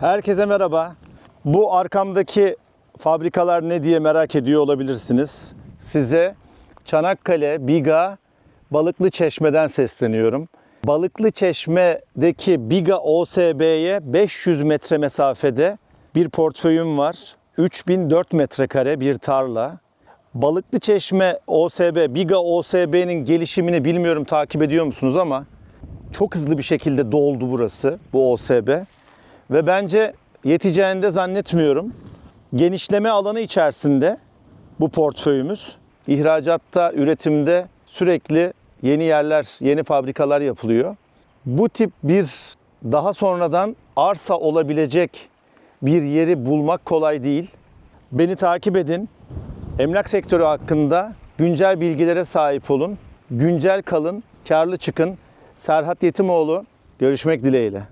Herkese merhaba. Bu arkamdaki fabrikalar ne diye merak ediyor olabilirsiniz. Size Çanakkale, Biga, Balıklı Çeşme'den sesleniyorum. Balıklı Çeşme'deki Biga OSB'ye 500 metre mesafede bir portföyüm var. 3004 metrekare bir tarla. Balıklı Çeşme OSB, Biga OSB'nin gelişimini bilmiyorum takip ediyor musunuz ama çok hızlı bir şekilde doldu burası, bu OSB. Ve bence yeteceğini de zannetmiyorum. Genişleme alanı içerisinde bu portföyümüz. ihracatta, üretimde sürekli yeni yerler, yeni fabrikalar yapılıyor. Bu tip bir daha sonradan arsa olabilecek bir yeri bulmak kolay değil. Beni takip edin. Emlak sektörü hakkında güncel bilgilere sahip olun. Güncel kalın, karlı çıkın. Serhat Yetimoğlu görüşmek dileğiyle.